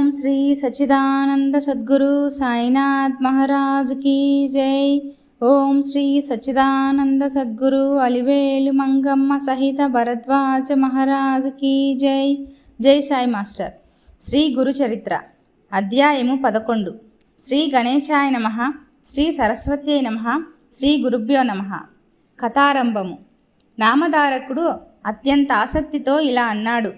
ఓం శ్రీ సచ్చిదానంద సద్గురు సాయినాథ్ మహారాజ్ కీ జై. ఓం శ్రీ సచ్చిదానంద సద్గురు అలివేలు మంగమ్మ సహిత భరద్వాజ మహారాజ్ కీ జై. జై సాయి మాస్టర్. శ్రీ గురు చరిత్ర. అధ్యాయము పదకొండు. శ్రీ గణేశాయ నమ. శ్రీ సరస్వతి నమ. శ్రీ గురుభ్యో నమ. కథారంభము. నామధారకుడు అత్యంత ఆసక్తితో ఇలా అన్నాడు.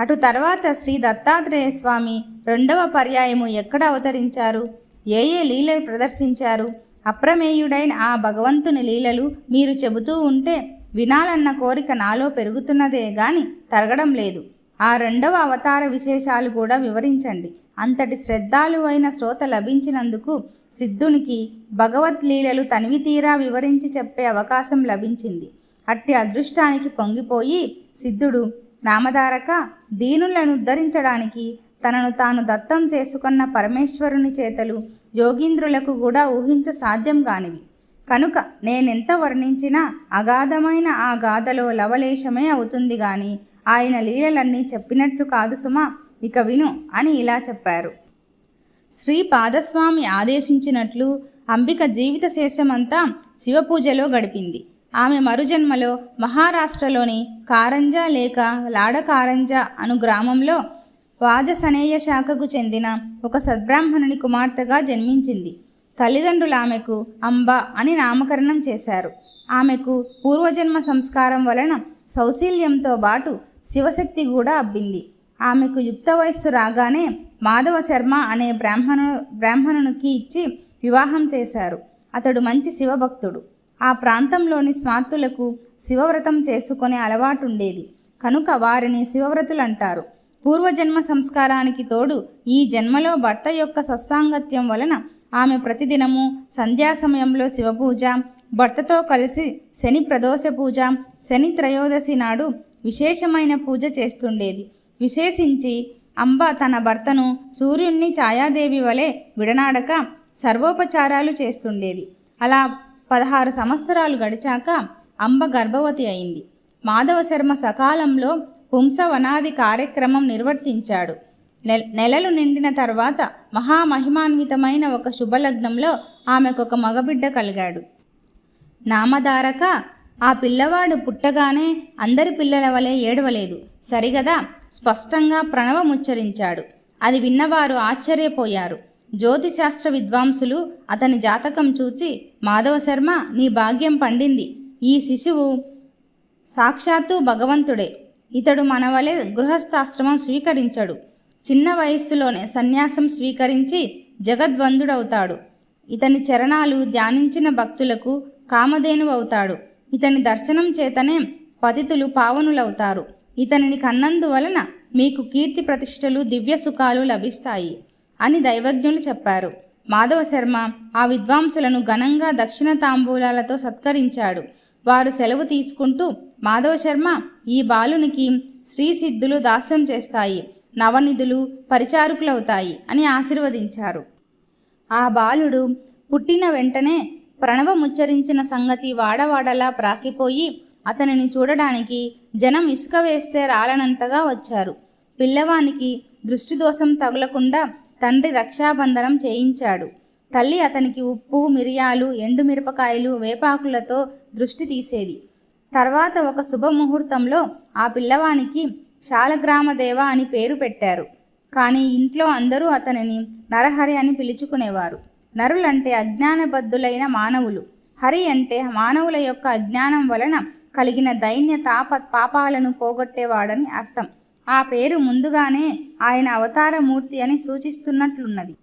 అటు తర్వాత శ్రీ దత్తాత్రేయ స్వామి రెండవ పర్యాయము ఎక్కడ అవతరించారు? ఏ ఏ లీలలు ప్రదర్శించారు? అప్రమేయుడైన ఆ భగవంతుని లీలలు మీరు చెబుతూ ఉంటే వినాలన్న కోరిక నాలో పెరుగుతున్నదే గాని తరగడం లేదు. ఆ రెండవ అవతార విశేషాలు కూడా వివరించండి. అంతటి శ్రద్ధాలు అయిన శ్రోత లభించినందుకు సిద్ధునికి భగవత్ లీలలు తనివి తీరా వివరించి చెప్పే అవకాశం లభించింది. అట్టి అదృష్టానికి పొంగిపోయి సిద్ధుడు నామధారక దీనులను ఉద్ధరించడానికి తనను తాను దత్తం చేసుకున్న పరమేశ్వరుని చేతలు యోగీంద్రులకు కూడా ఊహించ సాధ్యం కానివి. కనుక నేనెంత వర్ణించినా అగాధమైన ఆ గాథలో లవలేశమే అవుతుంది గాని ఆయన లీలలన్నీ చెప్పినట్లు కాదు సుమా. ఇక విను అని ఇలా చెప్పారు. శ్రీ పాదస్వామి ఆదేశించినట్లు అంబిక జీవిత శేషమంతా శివపూజలో గడిపింది. ఆమె మరుజన్మలో మహారాష్ట్రలోని కారంజా లేక లాడకారంజా అను గ్రామంలో వాజసనేయ శాఖకు చెందిన ఒక సద్బ్రాహ్మణుని కుమార్తెగా జన్మించింది. తల్లిదండ్రులు ఆమెకు అంబ అని నామకరణం చేశారు. ఆమెకు పూర్వజన్మ సంస్కారం వలన సౌశీల్యంతో పాటు శివశక్తి కూడా అబ్బింది. ఆమెకు యుక్త వయస్సు రాగానే మాధవ శర్మ అనే బ్రాహ్మణు బ్రాహ్మణునికి ఇచ్చి వివాహం చేశారు. అతడు మంచి శివభక్తుడు. ఆ ప్రాంతంలోని స్మార్తులకు శివవ్రతం చేసుకునే అలవాటుండేది. కనుక వారిని శివవ్రతులంటారు. పూర్వజన్మ సంస్కారానికి తోడు ఈ జన్మలో భర్త యొక్క సత్సాంగత్యం వలన ఆమె ప్రతిదినము సంధ్యా సమయంలో శివపూజ భర్తతో కలిసి శని ప్రదోష పూజ శని త్రయోదశి నాడు విశేషమైన పూజ చేస్తుండేది. విశేషించి అంబ తన భర్తను సూర్యుణ్ణి ఛాయాదేవి వలె విడనాడక సర్వోపచారాలు చేస్తుండేది. అలా పదహారు సంవత్సరాలు గడిచాక అంబ గర్భవతి అయింది. మాధవ శర్మ సకాలంలో పుంసవనాది కార్యక్రమం నిర్వర్తించాడు. నెలలు నిండిన తర్వాత మహామహిమాన్వితమైన ఒక శుభలగ్నంలో ఆమెకు ఒక మగబిడ్డ కలిగాడు. నామధారక ఆ పిల్లవాడు పుట్టగానే అందరి పిల్లల వలె ఏడవలేదు. సరిగదా? స్పష్టంగా ప్రణవముచ్చరించాడు. అది విన్నవారు ఆశ్చర్యపోయారు. జ్యోతిశాస్త్ర విద్వాంసులు అతని జాతకం చూచి మాధవ శర్మ నీ భాగ్యం పండింది. ఈ శిశువు సాక్షాత్తు భగవంతుడే. ఇతడు మన వలె గృహస్థాశ్రమం స్వీకరించడు. చిన్న వయస్సులోనే సన్యాసం స్వీకరించి జగద్వందుడవుతాడు ఇతని చరణాలు ధ్యానించిన భక్తులకు కామధేనువవుతాడు. ఇతని దర్శనం చేతనే పతితులు పావనులవుతారు. ఇతనిని కన్నందువలన మీకు కీర్తి ప్రతిష్టలు దివ్య సుఖాలు లభిస్తాయి అని దైవజ్ఞులు చెప్పారు. మాధవ శర్మ ఆ విద్వాంసులను ఘనంగా దక్షిణ తాంబూలాలతో సత్కరించాడు. వారు సెలవు తీసుకుంటూ మాధవ శర్మ ఈ బాలునికి శ్రీసిద్ధులు దాస్యం చేస్తాయి నవనిధులు పరిచారకులవుతాయి అని ఆశీర్వదించారు. ఆ బాలుడు పుట్టిన వెంటనే ప్రణవముచ్చరించిన సంగతి వాడవాడలా ప్రాకిపోయి అతనిని చూడడానికి జనం ఇసుక వేస్తే రాలనంతగా వచ్చారు. పిల్లవానికి దృష్టిదోషం తగులకుండా తండ్రి రక్షాబంధనం చేయించాడు. తల్లి అతనికి ఉప్పు మిరియాలు ఎండుమిరపకాయలు వేపాకులతో దృష్టి తీసేది. తర్వాత ఒక శుభముహూర్తంలో ఆ పిల్లవానికి శాలగ్రామదేవ అని పేరు పెట్టారు. కానీ ఇంట్లో అందరూ అతనిని నరహరి అని పిలుచుకునేవారు. నరులంటే అజ్ఞానబద్ధులైన మానవులు. హరి అంటే మానవుల యొక్క అజ్ఞానం వలన కలిగిన దైన్య తాప పాపాలను పోగొట్టేవాడని అర్థం. ఆ పేరు ముందుగానే ఆయన అవతారమూర్తి అని సూచిస్తున్నట్లున్నది.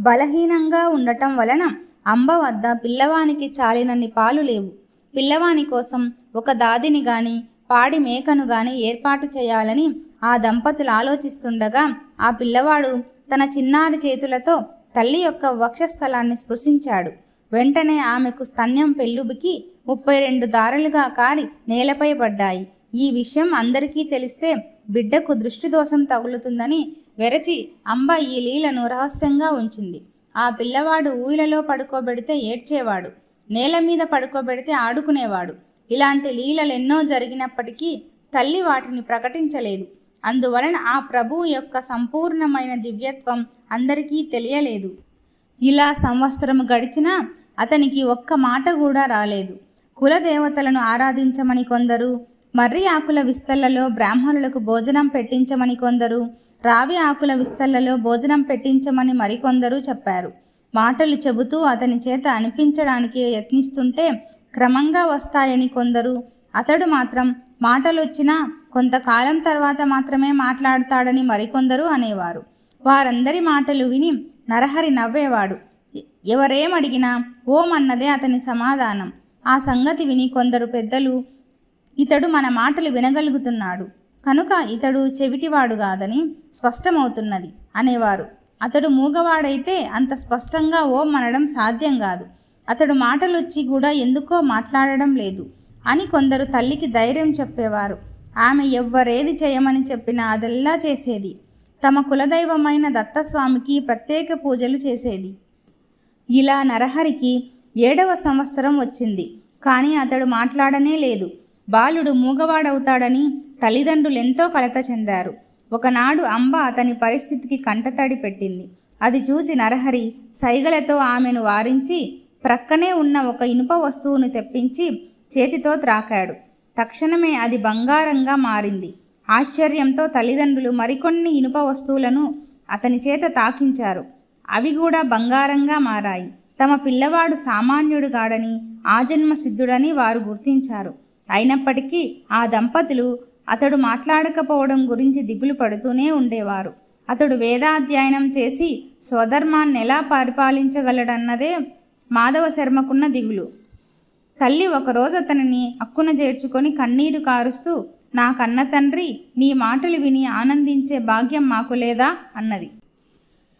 బలహీనంగా ఉండటం వలన అంబ వద్ద పిల్లవానికి చాలినన్ని పాలు లేవు. పిల్లవాని కోసం ఒక దాదిని గాని పాడి మేకను గాని ఏర్పాటు చేయాలని ఆ దంపతులు ఆలోచిస్తుండగా ఆ పిల్లవాడు తన చిన్నారి చేతులతో తల్లి యొక్క వక్షస్థలాన్ని స్పృశించాడు. వెంటనే ఆమెకు స్తన్యం పెళ్ళుబికి ముప్పై రెండు దారులుగా కారి నేలపై పడ్డాయి. ఈ విషయం అందరికీ తెలిస్తే బిడ్డకు దృష్టిదోషం తగులుతుందని వెరచి అంబ ఈ లీలను రహస్యంగా ఉంచింది. ఆ పిల్లవాడు ఊయలలో పడుకోబెడితే ఏడ్చేవాడు. నేల మీద పడుకోబెడితే ఆడుకునేవాడు. ఇలాంటి లీలలెన్నో జరిగినప్పటికీ తల్లి వాటిని ప్రకటించలేదు. అందువలన ఆ ప్రభువు యొక్క సంపూర్ణమైన దివ్యత్వం అందరికీ తెలియలేదు. ఇలా సంవత్సరం గడిచినా అతనికి ఒక్క మాట కూడా రాలేదు. కులదేవతలను ఆరాధించమని కొందరు మర్రి ఆకుల విస్తళ్ళలో బ్రాహ్మణులకు భోజనం పెట్టించమని కొందరు రావి ఆకుల విస్తళ్ళలో భోజనం పెట్టించమని మరికొందరు చెప్పారు. మాటలు చెబుతూ అతని చేత అనిపించడానికి యత్నిస్తుంటే క్రమంగా వస్తాయని కొందరు. అతడు మాత్రం మాటలొచ్చినా కొంతకాలం తర్వాత మాత్రమే మాట్లాడతాడని మరికొందరు అనేవారు. వారందరి మాటలు విని నరహరి నవ్వేవాడు. ఎవరేమడిగినా ఓం అన్నదే అతని సమాధానం. ఆ సంగతి విని కొందరు పెద్దలు ఇతడు మన మాటలు వినగలుగుతున్నాడు. కనుక ఇతడు చెవిటివాడు కాదని స్పష్టమవుతున్నది అనేవారు. అతడు మూగవాడైతే అంత స్పష్టంగా ఓం అనడం సాధ్యం కాదు. అతడు మాటలొచ్చి కూడా ఎందుకో మాట్లాడడం లేదు అని కొందరు తల్లికి ధైర్యం చెప్పేవారు. ఆమె ఎవ్వరేది చేయమని చెప్పినా అదెల్లా చేసేది. తమ కులదైవమైన దత్తస్వామికి ప్రత్యేక పూజలు చేసేది. ఇలా నరహరికి ఏడవ సంవత్సరం వచ్చింది. కానీ అతడు మాట్లాడనే లేదు. బాలుడు మూగవాడవుతాడని తల్లిదండ్రులు ఎంతో కలత చెందారు. ఒకనాడు అంబ అతని పరిస్థితికి కంటతడి పెట్టింది. అది చూసి నరహరి సైగలతో ఆమెను వారించి ప్రక్కనే ఉన్న ఒక ఇనుప వస్తువును తెప్పించి చేతితో త్రాకాడు. తక్షణమే అది బంగారంగా మారింది. ఆశ్చర్యంతో తల్లిదండ్రులు మరికొన్ని ఇనుప వస్తువులను అతని చేత తాకించారు. అవి కూడా బంగారంగా మారాయి. తమ పిల్లవాడు సామాన్యుడు గాడని ఆజన్మ సిద్ధుడని వారు గుర్తించారు. అయినప్పటికీ ఆ దంపతులు అతడు మాట్లాడకపోవడం గురించి దిగులు పడుతూనే ఉండేవారు. అతడు వేదాధ్యయనం చేసి స్వధర్మాన్ని ఎలా పరిపాలించగలడన్నదే మాధవ శర్మకున్న దిగులు. తల్లి ఒకరోజు అతనిని అక్కున చేర్చుకొని కన్నీరు కారుస్తూ నా కన్న తండ్రి నీ మాటలు విని ఆనందించే భాగ్యం మాకు లేదా? అన్నది.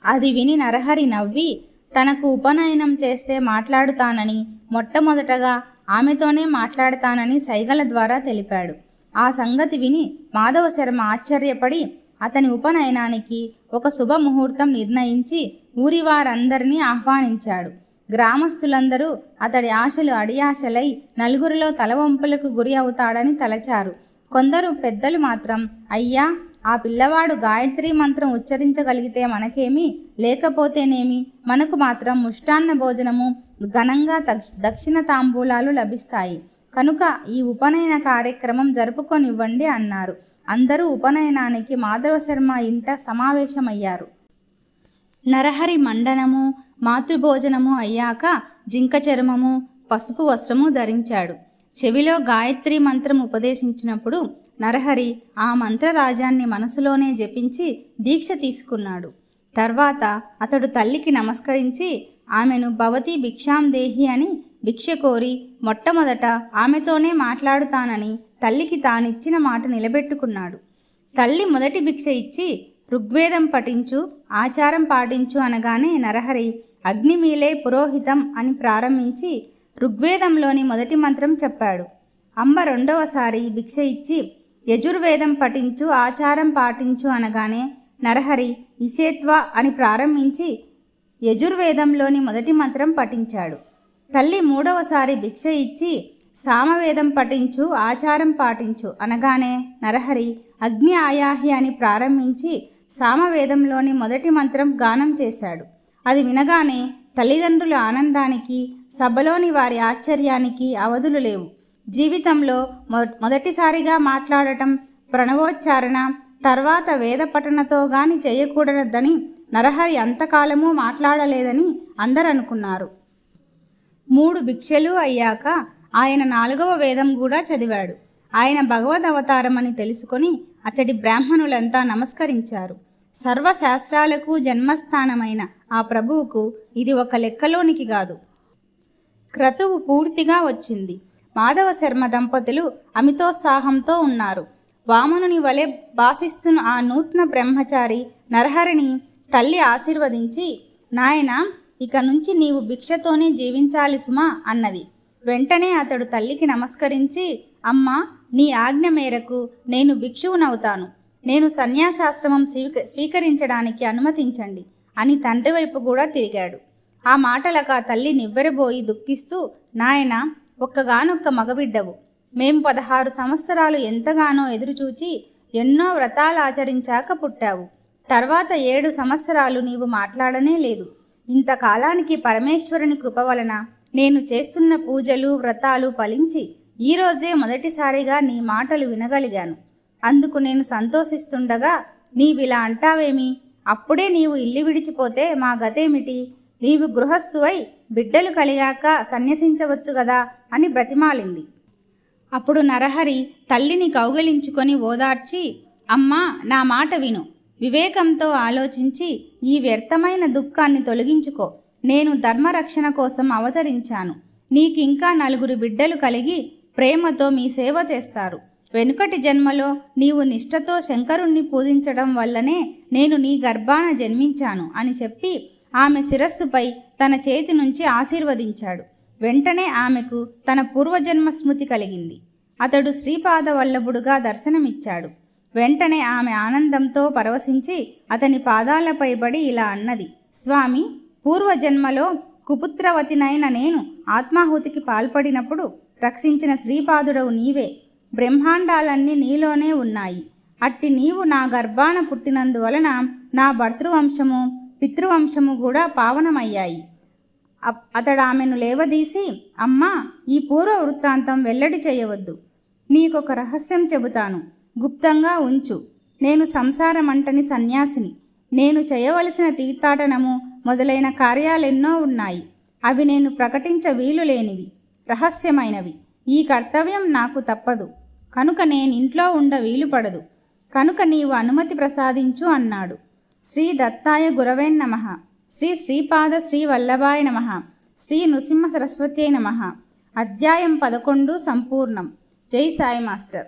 అది విని నరహరి నవ్వి తనకు ఉపనయనం చేస్తే మాట్లాడుతానని మొట్టమొదటగా ఆమెతోనే మాట్లాడతానని సైగల ద్వారా తెలిపాడు. ఆ సంగతి విని మాధవ శర్మ ఆశ్చర్యపడి అతని ఉపనయనానికి ఒక శుభముహూర్తం నిర్ణయించి ఊరి వారందరినీ ఆహ్వానించాడు. గ్రామస్తులందరూ అతడి ఆశలు అడియాశలై నలుగురిలో తలవంపులకు గురి అవుతాడని తలచారు. కొందరు పెద్దలు మాత్రం అయ్యా ఆ పిల్లవాడు గాయత్రి మంత్రం ఉచ్చరించగలిగితే మనకేమి? లేకపోతేనేమి? మనకు మాత్రం ముష్టాన్న భోజనము ఘనంగా దక్షిణ తాంబూలాలు లభిస్తాయి. కనుక ఈ ఉపనయన కార్యక్రమం జరుపుకొనివ్వండి అన్నారు. అందరూ ఉపనయనానికి మాధవ శర్మ ఇంట సమావేశమయ్యారు. నరహరి మండనము మాతృభోజనము అయ్యాక జింక చర్మము పసుపు వస్త్రము ధరించాడు. చెవిలో గాయత్రి మంత్రం ఉపదేశించినప్పుడు నరహరి ఆ మంత్రరాజాన్ని మనసులోనే జపించి దీక్ష తీసుకున్నాడు. తర్వాత అతడు తల్లికి నమస్కరించి ఆమెను భవతి భిక్షాం దేహి అని భిక్ష కోరి మొట్టమొదట ఆమెతోనే మాట్లాడుతానని తల్లికి తానిచ్చిన మాట నిలబెట్టుకున్నాడు. తల్లి మొదటి భిక్ష ఇచ్చి ఋగ్వేదం పఠించు ఆచారం పాటించు అనగానే నరహరి అగ్నిమీలే పురోహితం అని ప్రారంభించి ఋగ్వేదంలోని మొదటి మంత్రం చెప్పాడు. అమ్మ రెండవసారి భిక్ష ఇచ్చి యజుర్వేదం పఠించు ఆచారం పాటించు అనగానే నరహరి ఇషేత్వ అని ప్రారంభించి యజుర్వేదంలోని మొదటి మంత్రం పఠించాడు. తల్లి మూడవసారి భిక్ష ఇచ్చి సామవేదం పఠించు ఆచారం పాటించు అనగానే నరహరి అగ్ని ఆయాహి అని ప్రారంభించి సామవేదంలోని మొదటి మంత్రం గానం చేశాడు. అది వినగానే తల్లిదండ్రుల ఆనందానికి సభలోని వారి ఆశ్చర్యానికి అవధులు లేవు. జీవితంలో మొ మొదటిసారిగా మాట్లాడటం ప్రణవోచ్చారణ తర్వాత వేద పఠనతో గాని చేయకూడదని నరహరి అంతకాలము మాట్లాడలేదని అందరనుకున్నారు మూడు భిక్షలు అయ్యాక ఆయన నాలుగవ వేదం కూడా చదివాడు. ఆయన భగవద్ అవతారం అని తెలుసుకొని అతడి బ్రాహ్మణులంతా నమస్కరించారు. సర్వశాస్త్రాలకు జన్మస్థానమైన ఆ ప్రభువుకు ఇది ఒక లెక్కలోనికి కాదు. క్రతువు పూర్తిగా వచ్చింది. మాధవ శర్మ దంపతులు అమితోత్సాహంతో ఉన్నారు. వామనుని వలె భాసిస్తున్న ఆ నూతన బ్రహ్మచారి నరహరిని తల్లి ఆశీర్వదించి నాయన ఇక నుంచి నీవు భిక్షతోనే జీవించాలి సుమా అన్నది. వెంటనే అతడు తల్లికి నమస్కరించి అమ్మా నీ ఆజ్ఞ మేరకు నేను భిక్షువునవుతాను. నేను సన్యాసాశ్రమం స్వీక స్వీకరించడానికి అనుమతించండి అని తండ్రి వైపు కూడా తిరిగాడు. ఆ మాటలకు ఆ తల్లి నివ్వెరబోయి దుఃఖిస్తూ నాయన ఒక్కగానొక్క మగబిడ్డవు. మేం పదహారు సంవత్సరాలు ఎంతగానో ఎదురుచూచి ఎన్నో వ్రతాలు ఆచరించాక పుట్టావు. తర్వాత ఏడు సంవత్సరాలు నీవు మాట్లాడనే లేదు. ఇంతకాలానికి పరమేశ్వరుని కృప వలన నేను చేస్తున్న పూజలు వ్రతాలు ఫలించి ఈరోజే మొదటిసారిగా నీ మాటలు వినగలిగాను. అందుకు నేను సంతోషిస్తుండగా నీవిలా అంటావేమి? అప్పుడే నీవు ఇల్లు విడిచిపోతే మా గతేమిటి? నీవు గృహస్థువై బిడ్డలు కలిగాక సన్యసించవచ్చు కదా అని బ్రతిమాలింది. అప్పుడు నరహరి తల్లిని కౌగిలించుకొని ఓదార్చి అమ్మా నా మాట విను. వివేకంతో ఆలోచించి ఈ వ్యర్థమైన దుఃఖాన్ని తొలగించుకో. నేను ధర్మరక్షణ కోసం అవతరించాను. నీకింకా నలుగురు బిడ్డలు కలిగి ప్రేమతో మీ సేవ చేస్తారు. వెనుకటి జన్మలో నీవు నిష్ఠతో శంకరుణ్ణి పూజించడం వల్లనే నేను నీ గర్భాన జన్మించాను అని చెప్పి ఆమె శిరస్సుపై తన చేతి నుంచి ఆశీర్వదించాడు. వెంటనే ఆమెకు తన పూర్వజన్మ స్మృతి కలిగింది. అతడు శ్రీపాద వల్లభుడుగా దర్శనమిచ్చాడు. వెంటనే ఆమె ఆనందంతో పరవశించి అతని పాదాలపై పడి ఇలా అన్నది స్వామి పూర్వజన్మలో కుపుత్రవతినైన నేను ఆత్మాహుతికి పాల్పడినప్పుడు రక్షించిన శ్రీపాదుడవు నీవే. బ్రహ్మాండాలన్నీ నీలోనే ఉన్నాయి. అట్టి నీవు నా గర్భాన పుట్టినందువలన నా భర్తృవంశము పితృవంశము కూడా పావనమయ్యాయి. అప్- అతడు ఆమెను లేవదీసి అమ్మా ఈ పూర్వ వృత్తాంతం వెల్లడి చేయవద్దు. నీకొక రహస్యం చెబుతాను. గుప్తంగా ఉంచు. నేను సంసారమంటని సన్యాసిని. నేను చేయవలసిన తీర్థాటనము మొదలైన కార్యాలెన్నో ఉన్నాయి. అవి నేను ప్రకటించ వీలు లేనివి. రహస్యమైనవి. ఈ కర్తవ్యం నాకు తప్పదు. కనుక నేను ఇంట్లో ఉండ వీలు పడదు. కనుక నీవు అనుమతి ప్రసాదించు అన్నాడు. శ్రీ దత్తాయ గురవే నమ. శ్రీ శ్రీపాద శ్రీ వల్లభాయ నమ. శ్రీ నృసింహ సరస్వతే నమ. అధ్యాయం పదకొండు సంపూర్ణం. జై సాయి మాస్టర్.